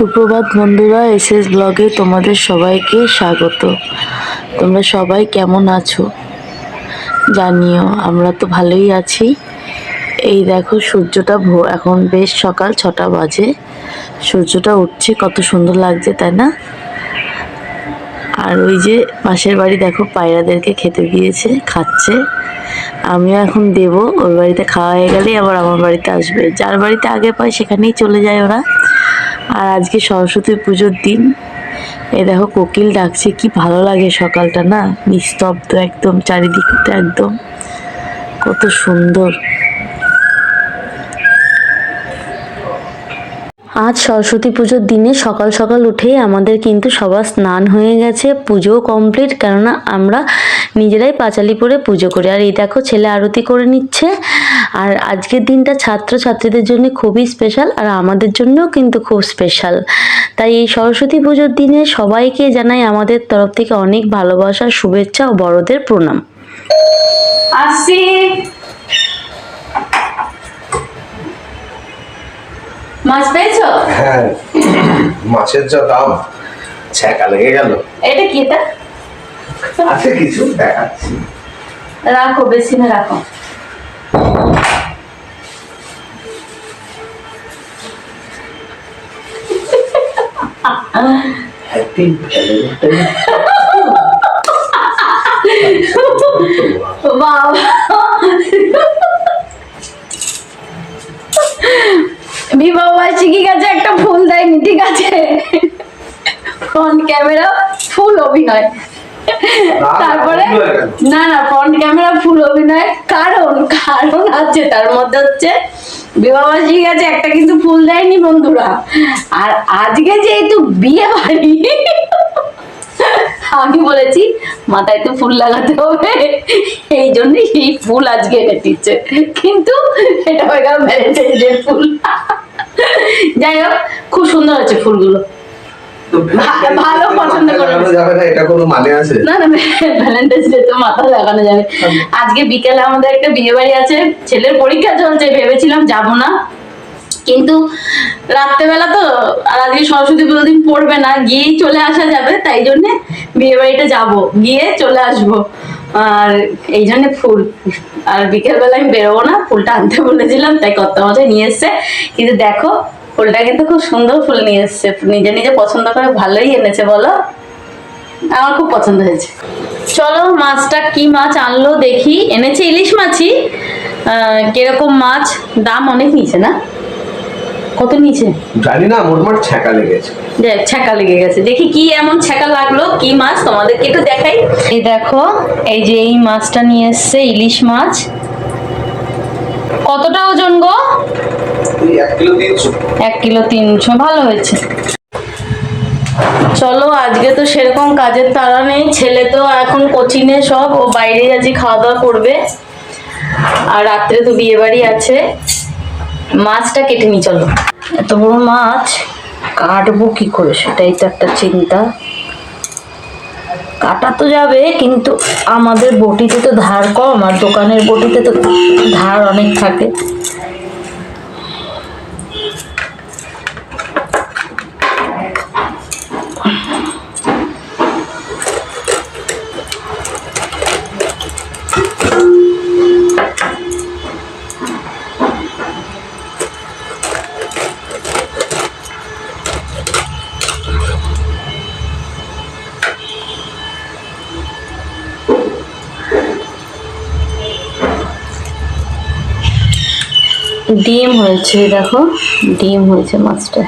সুপ্রভাত বন্ধুরা S S ব্লগে তোমাদের সবাইকে স্বাগত। তোমরা সবাই কেমন আছো? জানিও, আমরা তো ভালোই আছি। এই দেখো, সূর্যটা ভো- এখন বেশ সকাল ছটা বাজে। সূর্যটা উঠছে, কত সুন্দর লাগছে, তাই না? আর ওই যে পাশের বাড়ি দেখো, পায়রাদেরকে খেতে দিয়েছে, খাচ্ছে। আমিও এখন দেব, ওর বাড়িতে খাওয়া হয়ে গেলেই আবার আমার বাড়িতে আসবে। যার বাড়িতে আগে পায়, সেখানেই চলে যায় ওরা। আর আজকে সরস্বতী পুজোর দিন। এ দেখো, কোকিল ডাকছে, কি ভালো লাগে সকালটা, না? নিস্তব্ধ একদম, চারিদিকটা একদম। কত সুন্দর। আজ সরস্বতী পুজোর দিনে সকাল সকাল উঠেই আমাদের কিন্তু সবার স্নান হয়ে গেছে, পুজো কমপ্লিট, কেননা আমরা নিজেরাই পাঁচালি পরে পুজো করি। আর এই দেখো, ছেলে আরতি করে নিচ্ছে। আর আজকের দিনটা ছাত্র ছাত্রীদের জন্য খুবই স্পেশাল আর আমাদের জন্যও কিন্তু খুব স্পেশাল তাই এই সরস্বতী পুজোর দিনে সবাইকে জানাই আমাদের তরফ থেকে অনেক ভালোবাসা শুভেচ্ছা ও বড়দের প্রণাম। মাছ পেয়েছ? হ্যাঁ মাছের যা দাম ছ্যাঁকা লেগে গেল। এটা কি এটা? আছে কিছু দেখাচ্ছি। রাখো বেসিনে রাখো। বাবা বিবাহ বার্ষিকী কাছে একটা ফুল দেয়নি, ঠিক আছে ফ্রন্ট ক্যামেরা ফুল অভিনয় তারপরে। না না ফ্রন্ট ক্যামেরা ফুল অভিনয় কারণ কারণ আছে, তার মধ্যে হচ্ছে বিবাহবার্ষিকী আছে একটা কিন্তু ফুল দেয়নি বন্ধুরা। আর আজকে যেহেতু বিয়ে বাড়ি, আমি বলেছি, মাথায় তো ফুল লাগাতে হবে। এই জন্য এই ফুল আজকে এনে দিচ্ছে। কিন্তু এটা হয়ে গেল ফুল। যাই হোক, খুব সুন্দর হচ্ছে ফুলগুলো। ভালো পছন্দ মাথায় যাবে না এটা কোনো মানে আছে? না না ভ্যালেন্টাইন্স ডে তো মাথা লাগানো যাবে। আজকে বিকেলে আমাদের একটা বিয়ে বাড়ি আছে ছেলের পরীক্ষা চলছে ভেবেছিলাম যাব না। কিন্তু রাত্রেবেলা তো আর আজকে সরস্বতী পুরো দিন পড়বে না গিয়েই চলে আসা যাবে তাই জন্য বিয়ে বাড়িতে যাব গিয়ে চলে আসব। আর এই জন্য ফুল আর বিকেলবেলা আমি বেরোবো না ফুলটা আনতে বলেছিলাম তাই কত মজায় নিয়ে এসছে। কিন্তু দেখো ফুলটা কিন্তু খুব সুন্দর ফুল নিয়ে এসছে। নিজে নিজে পছন্দ করে ভালোই এনেছে বলো? আমার খুব পছন্দ হয়েছে। চলো মাছটা কি মাছ আনলো দেখি। এনেছে ইলিশ মাছই। কীরকম মাছ? দাম অনেক নিচে না? কত নিচে জানি না মোটমাট ছ্যাঁকা লেগেছে। দেখ ছ্যাঁকা লেগে গেছে। দেখি কি এমন ছ্যাঁকা লাগল কি মাছ? তোমাদেরকে একটু দেখাই। এই দেখো এই যে এই মাছটা নিয়ে এসছে ইলিশ মাছ। কতটা ওজন গো? এক কিলো তিনশো। এক ভালো হয়েছে। চলো আজকে তো সেরকম কাজের তাড়া নেই। ছেলে তো এখন কোচিনে সব ও বাইরে আজকে খাওয়া দাওয়া করবে। আর রাত্রে তো বিয়ে বাড়ি আছে। মাছটা কেটে নি চলো। এত বড় মাছ কাটবো কি করে? সেটাই তো একটা চিন্তা। কাটা তো যাবে, কিন্তু আমাদের বটিতে তো ধার কম আর দোকানের বটিতে তো ধার অনেক থাকে। ডিম হয়েছে দেখো ডিম হয়েছে মাছটা।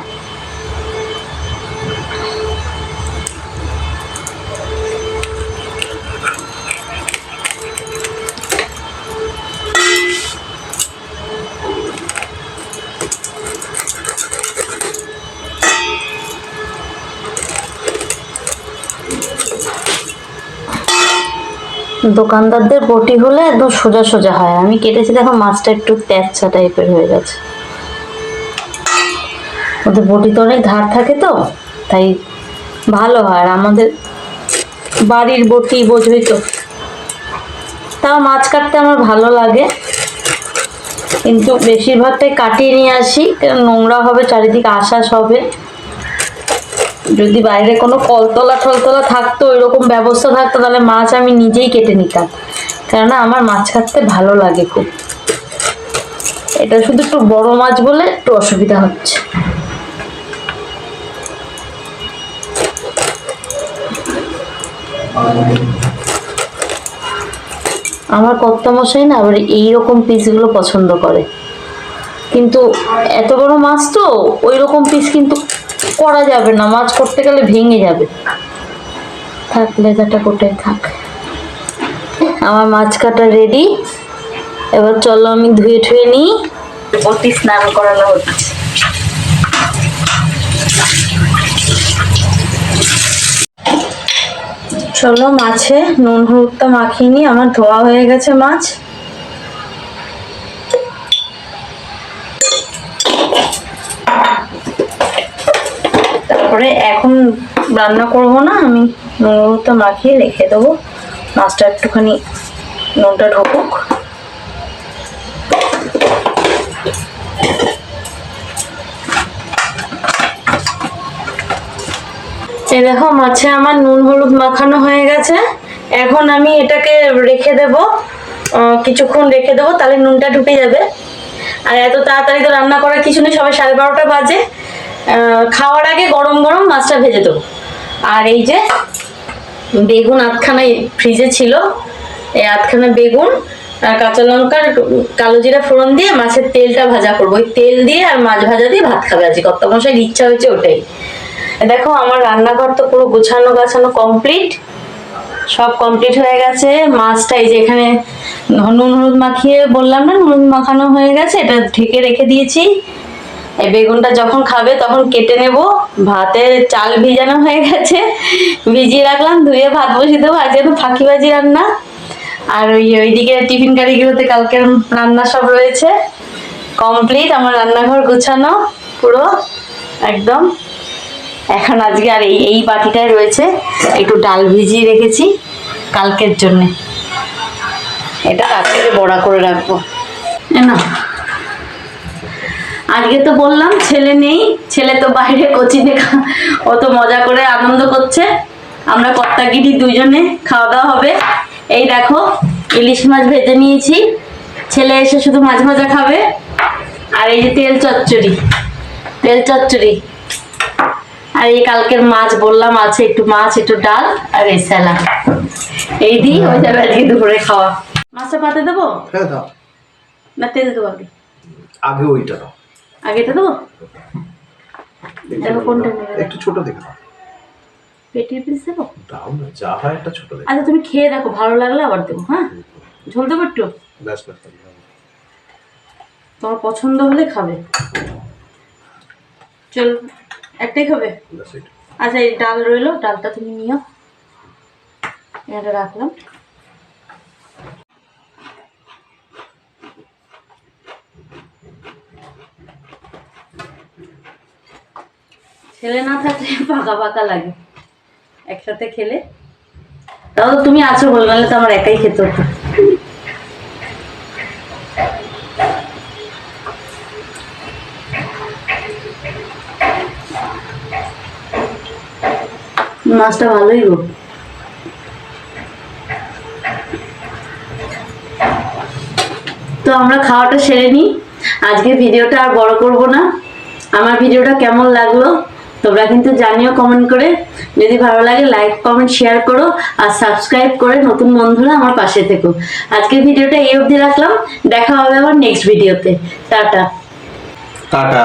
দোকানদারদের বটি হলে একদম সোজা সোজা হয়। আমি কেটেছি, দেখো, মাছটা একটু তেচ্ছা টাইপের হয়ে গেছে। ওদের বটি তো অনেক ধার থাকে তো, তাই ভালো হয়। আর আমাদের বাড়ির বটি বোঝই তো। তাও মাছ কাটতে আমার ভালো লাগে। কিন্তু বেশিরভাগটাই কাটিয়ে নিয়ে আসি নোংরা হবে, চারিদিকে আশ্বাস হবে যদি বাইরে কোনো কলতলা টলতলা থাকতো, এরকম ব্যবস্থা থাকতো, তাহলে মাছ আমি নিজেই কেটে নিতাম। কেননা আমার মাছ কাটতে ভালো লাগে খুব। এটা শুধু একটু বড় মাছ বলে একটু অসুবিধা হচ্ছে। আমার কর্তামশাই না আবার এইরকম পিসগুলো পছন্দ করে। কিন্তু এত বড় মাছ তো ওই রকম পিস কিন্তু করা যাবে না মাছ করতে গেলে ভেঙে যাবে। থাক লেজাটা কোটে থাক। আমার মাছ কাটা রেডি এবার চলো আমি ধুয়ে ঠুয়ে নিই। অতি স্নান করানো হচ্ছে। চলো মাছে নুন হলুদটা মাখিয়ে নিই। আমার ধোয়া হয়ে গেছে মাছ। তারপরে এখন রান্না করব না, আমি নুন হলুদটা মাখিয়ে রেখে দেবো। মাছটা একটুখানি নুনটা ঢুকুক। এই দেখো, মাছে আমার নুন হলুদ মাখানো হয়ে গেছে। এখন আমি এটাকে রেখে দেব। কিছুক্ষণ রেখে দেবো, তাহলে নুনটা ঢুকে যাবে। আর এত তাড়াতাড়ি তো রান্না করার কিছু নেই সবাই সাড়ে বারোটা বাজে। খাওয়ার আগে গরম গরম মাছটা ভেজে দেবো। আর এই যে বেগুন আধখানা ফ্রিজে ছিল, এই আধখানা বেগুন, আর কাঁচা লঙ্কার কালো জিরা ফোড়ন দিয়ে মাছের তেলটা ভাজা করব। ওই তেল দিয়ে আর মাছ ভাজা দিয়ে ভাত খাবে আজকে। কত মশাই ইচ্ছা হয়েছে ওটাই। দেখো, আমার রান্নাঘর তো পুরো গোছানো গাছানো কমপ্লিট সব কমপ্লিট হয়ে গেছে। মাছটা এই যে এখানে নুন হলুদ মাখিয়ে বললাম না, নুন মাখানো হয়ে গেছে, এটা ঢেকে রেখে দিয়েছি। এই বেগুনটা যখন খাবে তখন কেটে নেব। ভাতে চাল ভিজানো হয়ে গেছে। ভিজিয়ে রাখলাম, ধুয়ে ভাত বসিয়ে দেবো। আজকে তো ফাঁকিবাজি রান্না, আর ওই ওইদিকে টিফিন কারিগুলোতে কালকের রান্না সব রয়েছে। কমপ্লিট, আমার রান্নাঘর গোছানো পুরো, একদম। এখন আজকে আর এই এই বাটিটায় রয়েছে। একটু ডাল ভিজিয়ে রেখেছি কালকের জন্যে। এটা রাত্রে বড়া করে রাখব। না আজকে তো বললাম ছেলে নেই ছেলে তো বাইরে কোচিনে খা- ও তো মজা করে আনন্দ করছে। আমরা কর্তাগিরি দুজনে খাওয়া দাওয়া হবে। এই দেখো ইলিশ মাছ ভেজে নিয়েছি। ছেলে এসে শুধু মাছ ভাজা খাবে। আর এই যে তেল চচ্চড়ি তেল চচ্চড়ি। আর এই কালকের মাছ বললাম আছে একটু মাছ একটু ডাল আর এই স্যালাড। এই দিই হয়ে যাবে আজকে দুপুরে খাওয়া। মাছটা পাতে দেবো? না তেল দেবো আগে। আগে ওইটা দাও। আগেটা দেবো? দেখো কোনটা একটু ছোট দেখে দাও পেটির পিস দেবো? দাও না যা হয় একটা ছোট দেখে আচ্ছা তুমি খেয়ে দেখো ভালো লাগলে আবার দেবো হ্যাঁ? ঝোল দেবো একটু? ব্যাস ব্যাস। তোমার পছন্দ হলে খাবে। চল একটাই খাবে? আচ্ছা এই ডাল রইল ডালটা তুমি নিও। এটা রাখলাম। ছেলে না থাকলে পাকা পাকা লাগে। একসাথে খেলে। তাও তুমি আছো বল, নাহলে তো আমার একাই খেতে হতো। মাছটা ভালোই গো। তো আমরা খাওয়াটা সেরে নিই। আজকে ভিডিওটা আর বড় করব না। আমার ভিডিওটা কেমন লাগল? তোমরা কিন্তু জানিও কমেন্ট করে। যদি ভালো লাগে লাইক কমেন্ট শেয়ার করো আর সাবস্ক্রাইব করে নতুন বন্ধুরা আমার পাশে থেকো। আজকের ভিডিওটা এই অবধি রাখলাম। দেখা হবে আবার নেক্সট ভিডিওতে টাটা। টাটা।